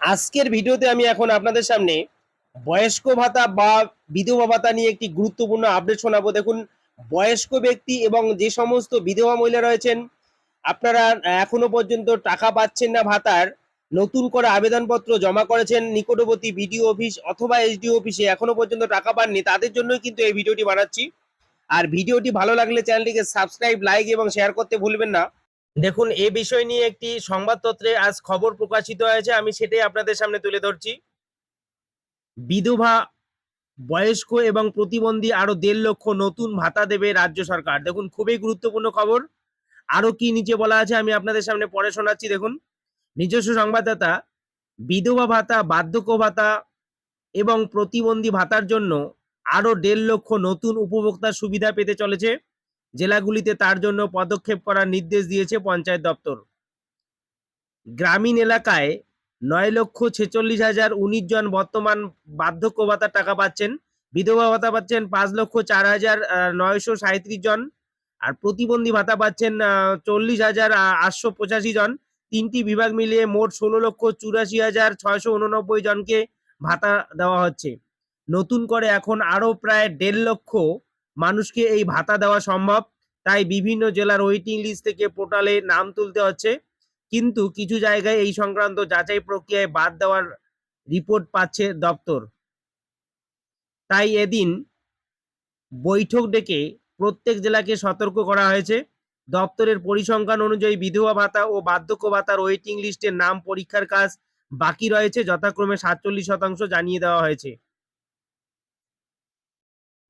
আজকের ভিডিওতে আমি এখন আপনাদের সামনে বয়স্ক ভাতা বা বিধবা ভাতা নিয়ে একটি গুরুত্বপূর্ণ আপডেট শোনাবো। দেখুন, বয়স্ক ব্যক্তি এবং যে সমস্ত বিধবা মহিলা রয়েছেন, আপনারা এখনও পর্যন্ত টাকা পাচ্ছেন না ভাতার, নতুন করে আবেদনপত্র জমা করেছেন, নিকটবর্তী বিডিও অফিস অথবা এসডিও অফিসে এখনও পর্যন্ত টাকা পাননি, তাদের জন্যই কিন্তু এই ভিডিওটি বানাচ্ছি। আর ভিডিওটি ভালো লাগলে চ্যানেলটিকে সাবস্ক্রাইব লাইক এবং শেয়ার করতে ভুলবেন না। দেখুন, এ বিষয় নিয়ে একটি সংবাদপত্রে আজ খবর প্রকাশিত হয়েছে। আমি সেটাই আপনাদের সামনে তুলে ধরছি। বিধবা, বয়স্ক এবং প্রতিবন্ধী আরও দেড় লক্ষ নতুন ভাতা দেবে রাজ্য সরকার। দেখুন, খুবই গুরুত্বপূর্ণ খবর। আরও কি নিচে বলা আছে আমি আপনাদের সামনে পড়ে শোনাচ্ছি। দেখুন, নিজস্ব সংবাদদাতা, বিধবা ভাতা, বার্ধক্য ভাতা এবং প্রতিবন্ধী ভাতার জন্য আরও দেড় লক্ষ নতুন উপভোক্তা সুবিধা পেতে চলেছে। জেলাগুলিতে তার জন্য পদক্ষেপ করার নির্দেশ দিয়েছে পঞ্চায়েত দপ্তর। গ্রামীণ এলাকায় নয় লক্ষ ছেচল্লিশ হাজার উনিশ জন বর্তমান বার্ধক্য ভাতার টাকা পাচ্ছেন, বিধবা ভাতা পাচ্ছেন পাঁচ লক্ষ চার হাজার নয়শো সাঁত্রিশ জন আর প্রতিবন্ধী ভাতা পাচ্ছেন চল্লিশ হাজার আটশো পঁচাশি জন। তিনটি বিভাগ মিলিয়ে মোট ষোলো লক্ষ চুরাশি হাজার ছয়শো উননব্বই জনকে ভাতা দেওয়া হচ্ছে। নতুন করে এখন আরও প্রায় দেড় লক্ষ মানুষকে এই ভাতা দেওয়া সম্ভব। তাই বিভিন্ন জেলার ওয়েটিং লিস্ট থেকে পোর্টালে নাম তুলতে হচ্ছে। কিন্তু কিছু জায়গায় এই সংক্রান্ত যাচাই প্রক্রিয়ায় বাদ দেওয়ার রিপোর্ট পাচ্ছে দপ্তর। তাই এদিন বৈঠক ডেকে প্রত্যেক জেলাকে সতর্ক করা হয়েছে। দপ্তরের পরিসংখ্যান অনুযায়ী বিধবা ভাতা ও বার্ধক্য ভাতার ওয়েটিং লিস্টের নাম পরীক্ষার কাজ বাকি রয়েছে। যথাক্রমে সাতচল্লিশ শতাংশ জানিয়ে দেওয়া হয়েছে।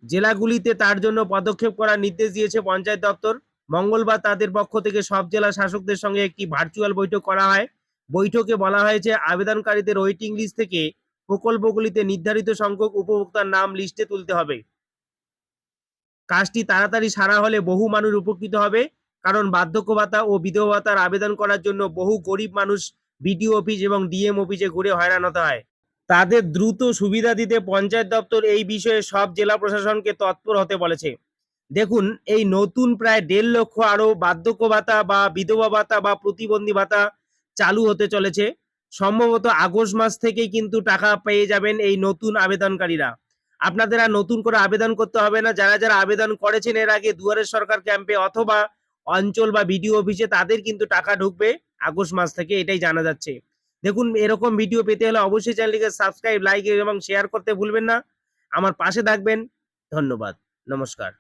জেলাগুলিতে তার জন্য পদক্ষেপ করার নির্দেশ দিয়েছে পঞ্চায়েত দপ্তর। মঙ্গলবার তাদের পক্ষ থেকে সব জেলা শাসকদের সঙ্গে একটি ভার্চুয়াল বৈঠক করা হয়। বৈঠকে বলা হয়েছে, আবেদনকারীদের ওয়েটিং লিস্ট থেকে প্রকল্পগুলিতে নির্ধারিত সংখ্যক উপভোক্তার নাম লিস্টে তুলতে হবে। কাজটি তাড়াতাড়ি সারা হলে বহু মানুষ উপকৃত হবে, কারণ বার্ধক্য ভাতা ও বিধবা ভাতার আবেদন করার জন্য বহু গরিব মানুষ বিডিও অফিস এবং ডিএম অফিসে ঘুরে হয়রান হতে হয়। তাদের দ্রুত সুবিধা দিতে পঞ্চায়েত দপ্তর এই বিষয়ে সব জেলা প্রশাসনকে তৎপর হতে বলেছে। দেখুন, এই নতুন প্রায় দেড় লক্ষ আরও বার্ধক্য ভাতা বা বিধবা ভাতা বা প্রতিবন্ধী ভাতা চালু হতে চলেছে। সম্ভবত আগস্ট মাস থেকেই কিন্তু টাকা পেয়ে যাবেন এই নতুন আবেদনকারীরা। আপনাদের আর নতুন করে আবেদন করতে হবে না। যারা যারা আবেদন করেছেন এর আগে দুয়ারের সরকার ক্যাম্পে অথবা অঞ্চল বা বিডিও অফিসে তাদের কিন্তু টাকা ঢুকবে আগস্ট মাস থেকে, এটাই জানা যাচ্ছে। দেখুন, এরকম ভিডিও পেতে হলে অবশ্যই চ্যানেলটিকে সাবস্ক্রাইব লাইক এবং শেয়ার করতে ভুলবেন না। আমার পাশে থাকবেন। ধন্যবাদ। নমস্কার।